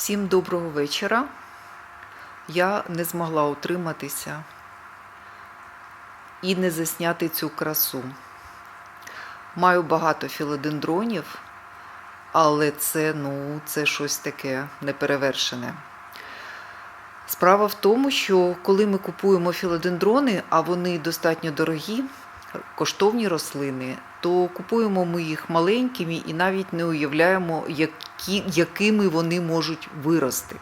Всім доброго вечора. Я не змогла утриматися і не засняти цю красу. Маю багато філодендронів, але це, ну, це щось таке неперевершене. Справа в тому, що коли ми купуємо філодендрони, а вони достатньо дорогі, коштовні рослини, то купуємо ми їх маленькими і навіть не уявляємо, які, якими вони можуть вирости.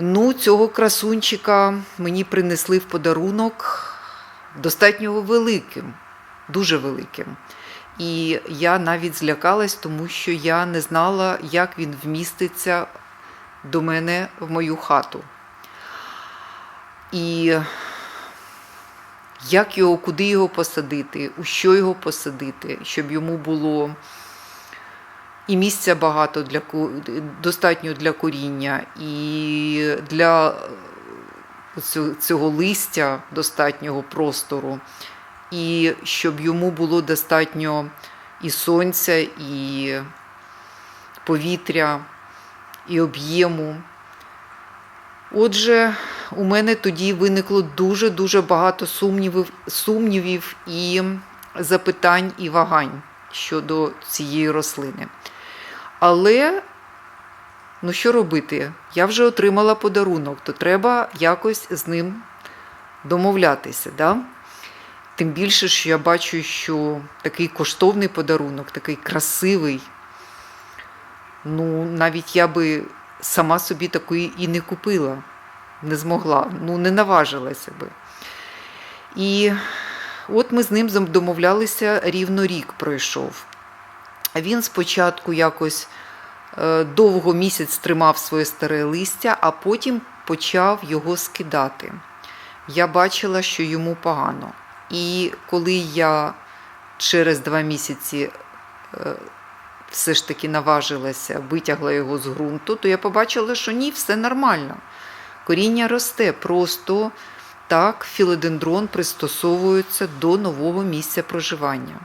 Ну, цього красунчика мені принесли в подарунок достатньо великим, дуже великим. І я навіть злякалась, тому що я не знала, як він вміститься до мене в мою хату. І як його, куди його посадити, у що його посадити, щоб йому було і місця багато для достатньо для коріння, і для цього листя достатнього простору, і щоб йому було достатньо і сонця, і повітря, і об'єму. Отже, у мене тоді виникло дуже-дуже багато сумнівів, сумнівів і запитань і вагань щодо цієї рослини. Але, ну що робити? Я вже отримала подарунок, то треба якось з ним домовлятися. Да? Тим більше, що я бачу, що такий коштовний подарунок, такий красивий. Ну, навіть я би сама собі такої і не купила, не змогла, ну не наважилася би. І от ми з ним домовлялися, рівно рік пройшов. Він спочатку якось е, довго місяць тримав своє старе листя, а потім почав його скидати. Я бачила, що йому погано. І коли я через два місяці е, все ж таки наважилася, витягла його з ґрунту, то я побачила, що ні, все нормально. Коріння росте, просто так філодендрон пристосовується до нового місця проживання.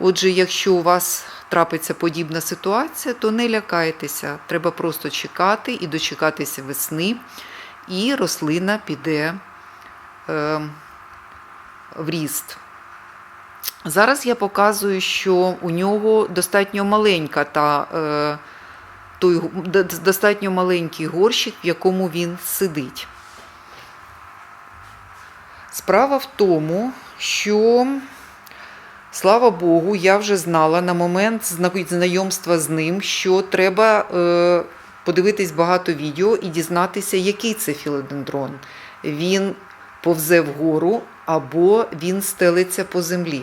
Отже, якщо у вас трапиться подібна ситуація, то не лякайтеся, треба просто чекати і дочекатися весни, і рослина піде е, в ріст. Зараз я показую, що у нього достатньо маленька та е, той достатньо маленький горщик, в якому він сидить. Справа в тому, що, слава Богу, я вже знала на момент знайомства з ним, що треба е, подивитись багато відео і дізнатися, який це філодендрон. Він повзе вгору або він стелиться по землі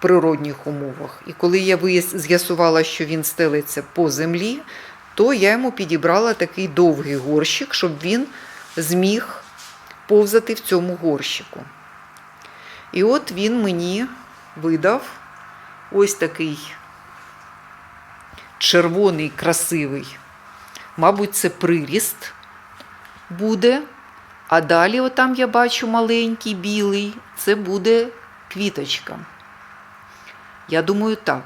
природних умовах. І коли я з'ясувала, що він стелиться по землі, то я йому підібрала такий довгий горщик, щоб він зміг повзати в цьому горщику. І от він мені видав ось такий червоний, красивий. Мабуть, це приріст буде. А далі, отам я бачу маленький білий, це буде квіточка. Я думаю, так.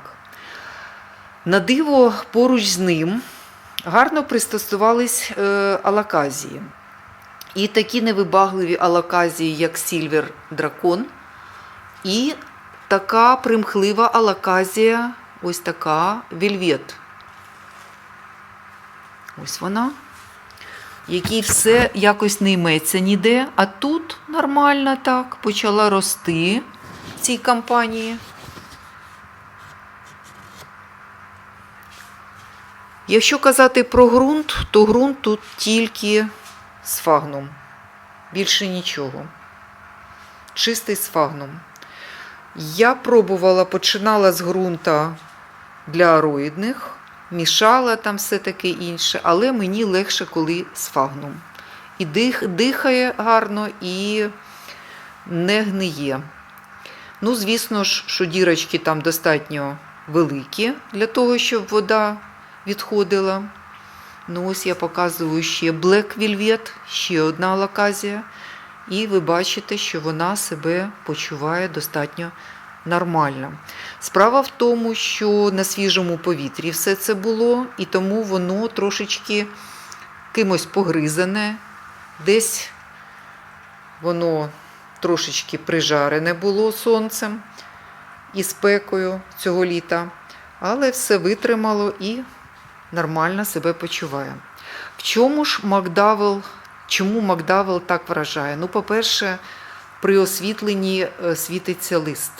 На диво поруч з ним гарно пристосувались е, алаказії. І такі невибагливі алаказії, як Сільвер Дракон, і така примхлива алаказія, ось така вельвет. Ось вона який все якось не йметься ніде, а тут нормально так почала рости в цій кампанії. Якщо казати про ґрунт, то ґрунт тут тільки сфагнум. Більше нічого. Чистий сфагнум. Я пробувала, починала з ґрунта для ароїдних, мішала там все таке інше, але мені легше, коли сфагнум. І дих, дихає гарно і не гниє. Ну, звісно ж, що дірочки там достатньо великі для того, щоб вода відходила. Ну, ось я показую ще Black Velvet, ще одна лаказія. І ви бачите, що вона себе почуває достатньо нормально. Справа в тому, що на свіжому повітрі все це було, і тому воно трошечки кимось погризане, десь воно трошечки прижарене було сонцем і спекою цього літа, але все витримало і нормально себе почуває. В чому ж Макдавел, чому Макдавел так вражає? Ну, по-перше, при освітленні е, світиться лист,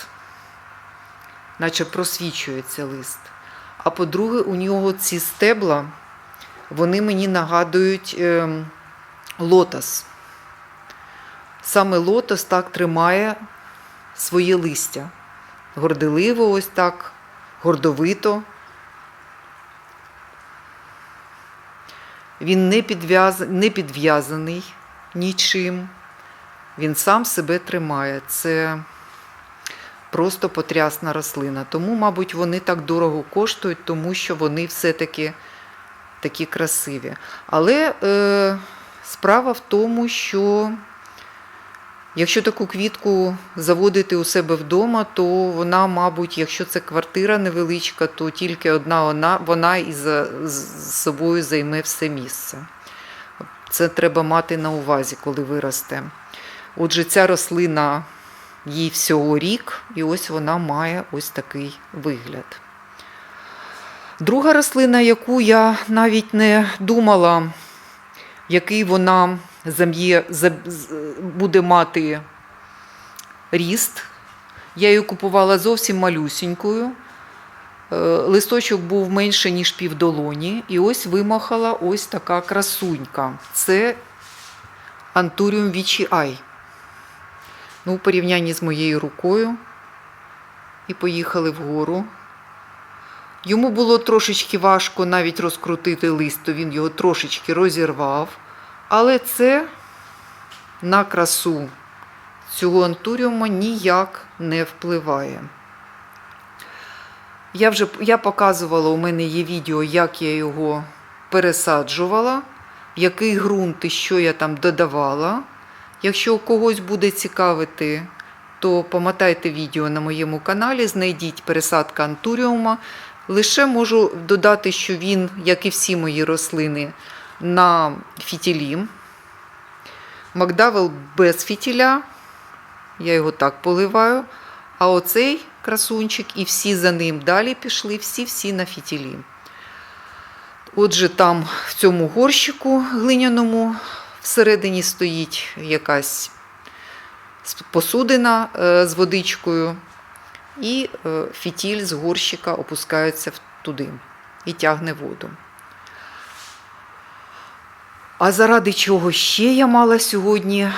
наче просвічується лист. А по-друге, у нього ці стебла, вони мені нагадують е, лотос. Саме лотос так тримає своє листя. Горделиво, ось так, гордовито. Він не, підв'яз... не підв'язаний нічим. Він сам себе тримає. Це просто потрясна рослина. Тому, мабуть, вони так дорого коштують, тому що вони все-таки такі красиві. Але е, справа в тому, що якщо таку квітку заводити у себе вдома, то вона, мабуть, якщо це квартира невеличка, то тільки одна вона, вона і за, з собою займе все місце. Це треба мати на увазі, коли виросте. Отже, ця рослина їй всього рік, і ось вона має ось такий вигляд. Друга рослина, яку я навіть не думала, який вона зам'є, буде мати ріст. Я її купувала зовсім малюсінькою. Е, Листочок був менше, ніж півдолоні, і ось вимахала ось така красунька. Це Антуріум Вічі Ай. Ну, у порівнянні з моєю рукою. І поїхали вгору. Йому було трошечки важко навіть розкрутити лист, то він його трошечки розірвав. Але це на красу цього антуріума ніяк не впливає. Я вже я показувала, у мене є відео, як я його пересаджувала, який ґрунт і що я там додавала. Якщо когось буде цікавити, то помотайте відео на моєму каналі, знайдіть пересадка антуріума. Лише можу додати, що він, як і всі мої рослини, на фітілі. Макдавел без фітіля. Я його так поливаю. А оцей красунчик і всі за ним далі пішли, всі-всі на фітілі. Отже, там в цьому горщику глиняному всередині стоїть якась посудина е, з водичкою, і е, фітіль з горщика опускається туди і тягне воду. А заради чого ще я мала сьогодні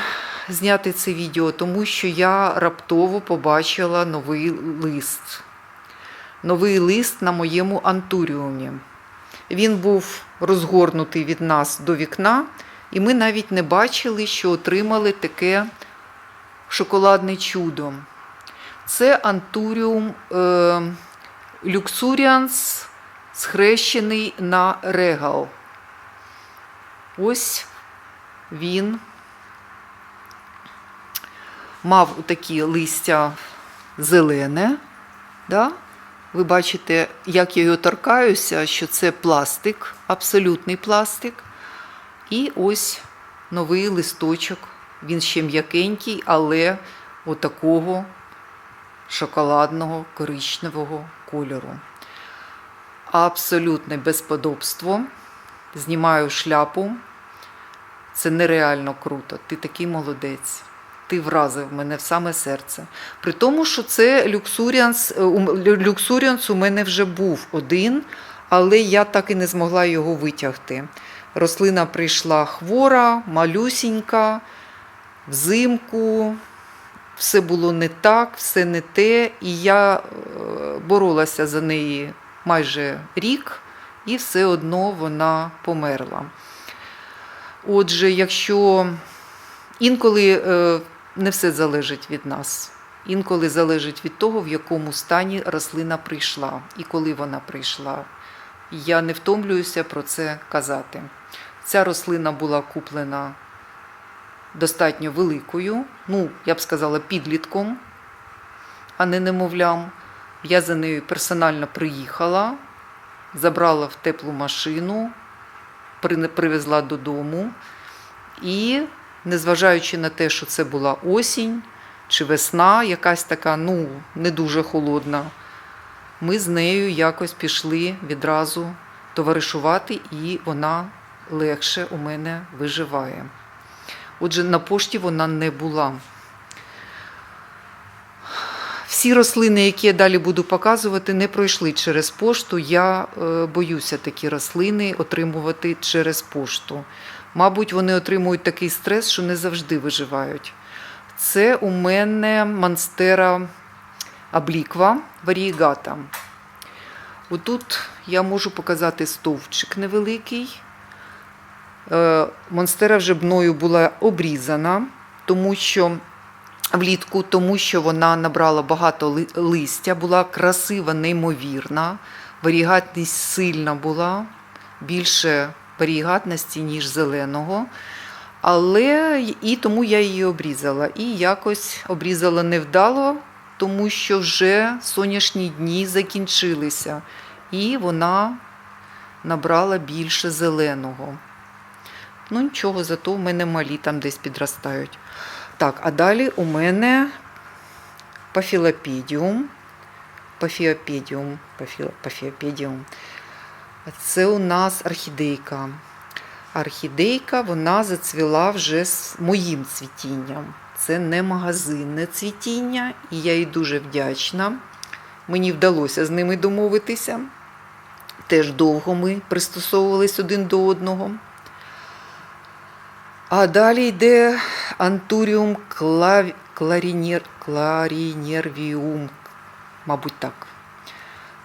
зняти це відео? Тому що я раптово побачила новий лист. Новий лист на моєму антуріумі. Він був розгорнутий від нас до вікна, і ми навіть не бачили, що отримали таке шоколадне чудо. Це антуріум е, люксуріанс, схрещений на регал. Ось він мав такі листя зелене. Да? Ви бачите, як я його торкаюся, що це пластик, абсолютний пластик. І ось новий листочок. Він ще м'якенький, але отакого шоколадного коричневого кольору. Абсолютне безподобство. Знімаю шляпу. Це нереально круто. Ти такий молодець. Ти вразив мене в саме серце. При тому, що це люксуріанс, е, люксуріанс у мене вже був один, але я так і не змогла його витягти. Рослина прийшла хвора, малюсінька, взимку, все було не так, все не те. І я е, боролася за неї майже рік, і все одно вона померла. Отже, якщо інколи е, не все залежить від нас, інколи залежить від того, в якому стані рослина прийшла і коли вона прийшла. Я не втомлююся про це казати. Ця рослина була куплена достатньо великою, ну, я б сказала, підлітком. а не немовлям. Я за нею персонально приїхала, забрала в теплу машину, привезла додому. І, незважаючи на те, що це була осінь чи весна, якась така, ну, не дуже холодна, ми з нею якось пішли відразу товаришувати, і вона легше у мене виживає. Отже, на пошті вона не була. Всі рослини, які я далі буду показувати, не пройшли через пошту. Я е, боюся такі рослини отримувати через пошту. Мабуть, вони отримують такий стрес, що не завжди виживають. Це у мене монстера обліква варієгата. Отут я можу показати стовпчик невеликий. Е, Монстера вже мною була обрізана, тому що влітку, тому що вона набрала багато листя, була красива, неймовірна, варігатність сильна була, більше варігатності, ніж зеленого. Але і тому я її обрізала. І якось обрізала невдало, тому що вже сонячні дні закінчилися, і вона набрала більше зеленого. Ну, нічого, зато в мене малі там десь підростають. Так, а далі у мене пафілопідіум. Пафіопідіум. Пафі- Пафіопідіум. Це у нас орхідейка. Орхідейка вона зацвіла вже з моїм цвітінням. Це не магазинне цвітіння, і я їй дуже вдячна. Мені вдалося з ними домовитися. Теж довго ми пристосовувались один до одного. А далі йде антуріум клав... кларінер... кларінервіум, мабуть, так.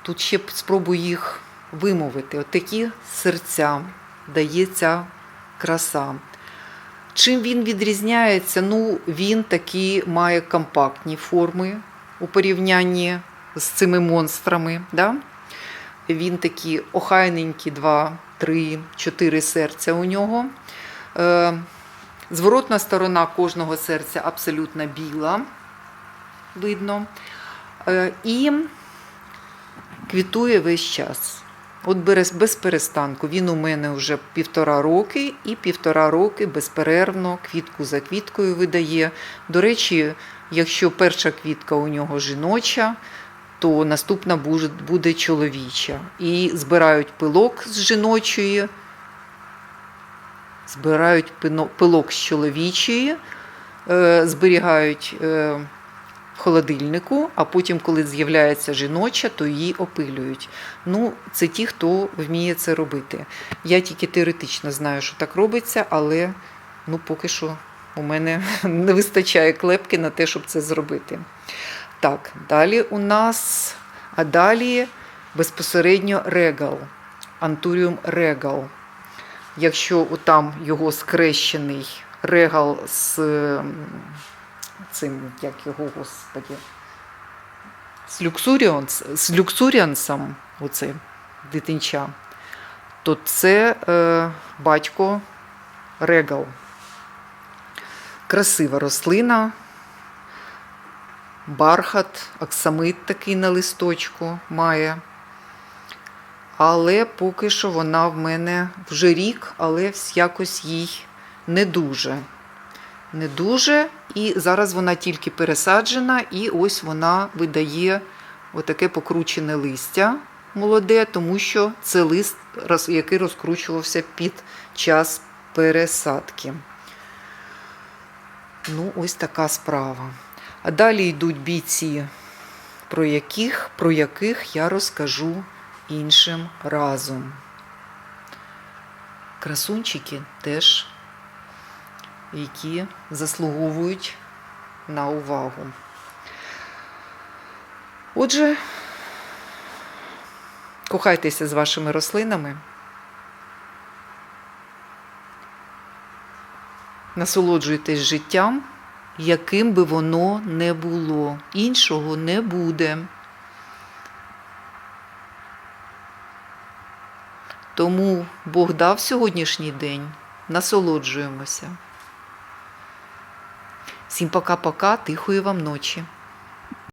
Тут ще спробую їх вимовити. Отакі серця дає ця краса. Чим він відрізняється? Ну, він такі має компактні форми у порівнянні з цими монстрами. Да? Він такі охайненькі, два, три, чотири серця у нього. Е, Зворотна сторона кожного серця абсолютно біла, видно. Е, І квітує весь час. От без, перестанку. Він у мене вже півтора роки, і півтора роки безперервно квітку за квіткою видає. До речі, якщо перша квітка у нього жіноча, то наступна буде чоловіча. І збирають пилок з жіночої, збирають пилок з чоловічої, е, зберігають е, в холодильнику, а потім, коли з'являється жіноча, то її опилюють. Ну, це ті, хто вміє це робити. Я тільки теоретично знаю, що так робиться, але ну, поки що у мене не вистачає клепки на те, щоб це зробити. Так, далі у нас, а далі безпосередньо регал, антуріум регал. Якщо там його скрещений регал з цим, як його, господі, з, люксуріонс, з люксуріансом, оце дитинча, то це е, батько регал. Красива рослина, бархат, оксамит такий на листочку має. Але поки що вона в мене вже рік, але якось їй не дуже. Не дуже. І зараз вона тільки пересаджена, і ось вона видає отаке покручене листя молоде, тому що це лист, який розкручувався під час пересадки. Ну, ось така справа. А далі йдуть бійці, про яких, про яких я розкажу іншим разом. Красунчики теж, які заслуговують на увагу. Отже, кохайтеся з вашими рослинами. Насолоджуйтесь життям, яким би воно не було. Іншого не буде. Тому Бог дав сьогоднішній день. Насолоджуємося. Всім пока-пока, тихої вам ночі.